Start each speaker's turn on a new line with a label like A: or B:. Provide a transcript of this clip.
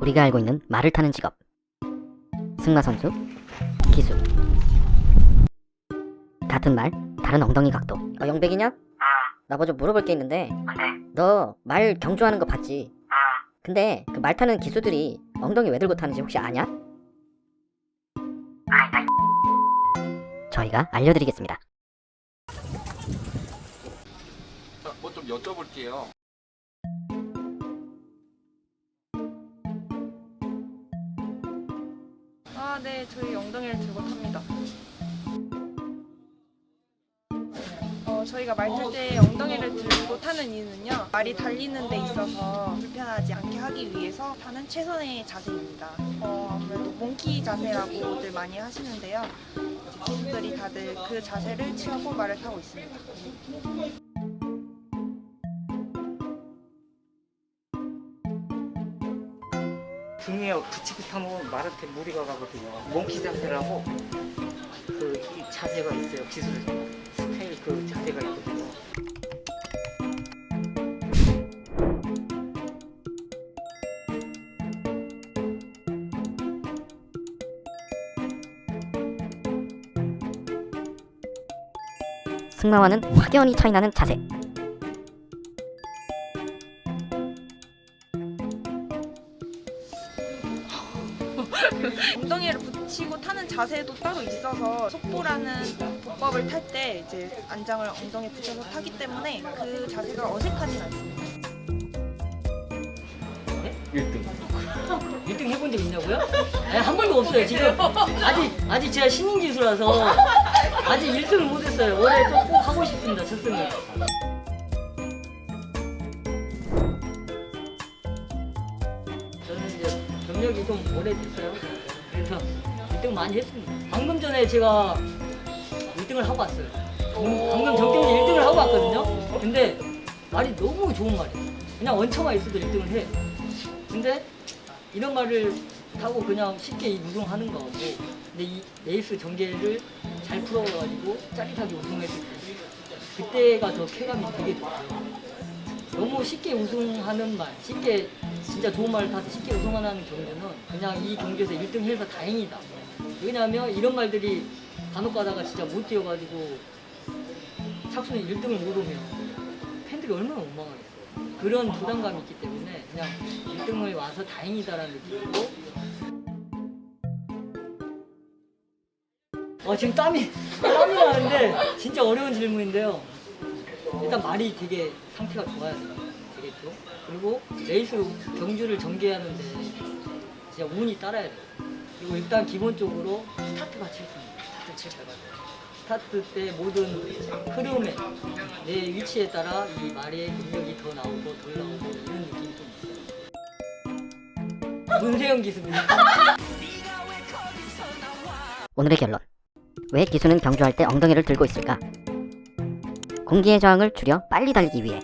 A: 우리가 알고 있는 말을 타는 직업. 승마 선수, 기수. 같은 말, 다른 엉덩이 각도. 어, 영백이냐? 나뭐좀 물어볼 게 있는데. 너 말 경주하는 거 봤지? 근데 그 말 타는 기수들이 엉덩이 왜 들고 타는지 혹시 아냐? 저희가 알려드리겠습니다.
B: 뭐 좀 여쭤볼게요.
C: 네, 저희 엉덩이를 들고 탑니다. 어, 저희가 말 탈 때 엉덩이를 들고 타는 이유는요. 말이 달리는 데 있어서 불편하지 않게 하기 위해서 타는 최선의 자세입니다. 어, 아무래도 몽키 자세라고들 많이 하시는데요. 기수들이 다들 그 자세를 취하고 말을 타고 있습니다.
D: 등에 붙이고 타면 말한테 무리가 가거든요. 몽키 자세라고 그 이 자세가 있어요. 기술 스타일 그 자세가 있거든요.
A: 승마와는 확연히 차이나는 자세.
C: 엉덩이를 붙이고 타는 자세도 따로 있어서 속보라는 보법을 탈 때 이제 안장을 엉덩이에 붙여서 타기 때문에 그 자세가 어색하진 않습니다.
D: 1등. 1등 해본 적 있냐고요? 아니, 한 번도 없어요. 지금 아직 아직 제가 신인 기수라서 아직 1등을 못했어요. 올해 좀꼭 하고 싶습니다. 첫승을. 경력이 좀 오래됐어요. 그래서 1등 많이 했습니다. 방금 전에 제가 1등을 하고 왔어요. 방- 방금 정경지 1등을 하고 왔거든요. 근데 말이 너무 좋은 말이에요. 그냥 얹혀만 있어도 1등을 해. 근데 이런 말을 타고 그냥 쉽게 우승하는 거고 근데 이 레이스 전개를 잘 풀어가지고 짜릿하게 우승했을 때 그때가 더 쾌감이 되게 좋아요. 너무 쉽게 우승하는 말, 쉽게 진짜 좋은 말을 타서 쉽게 우승하는 경주는 그냥 이 경주에서 1등 해서 다행이다. 왜냐하면 이런 말들이 간혹 가다가 진짜 못 뛰어가지고 착순이 1등을 못 오면 팬들이 얼마나 원망하겠어요. 그런 부담감이 있기 때문에 그냥 1등을 와서 다행이다라는 느낌이고 어, 지금 땀이 땀이 나는데 진짜 어려운 질문인데요. 일단 말이 되게 상태가 좋아야 되겠죠. 그리고 레이스 경주를 전개하는데 진짜 운이 따라야 돼요. 그리고 일단 기본적으로 스타트가 최선입니다. 스타트 칠 밟아야 스타트 때 모든 흐름에 내 위치에 따라 이 말의 능력이 더 나오고 덜 나오고 이런 느낌이 좀 있어요. 문세영 기수입니다.
A: 오늘의 결론. 왜 기수는 경주할 때 엉덩이를 들고 있을까? 공기의 저항을 줄여 빨리 달리기 위해.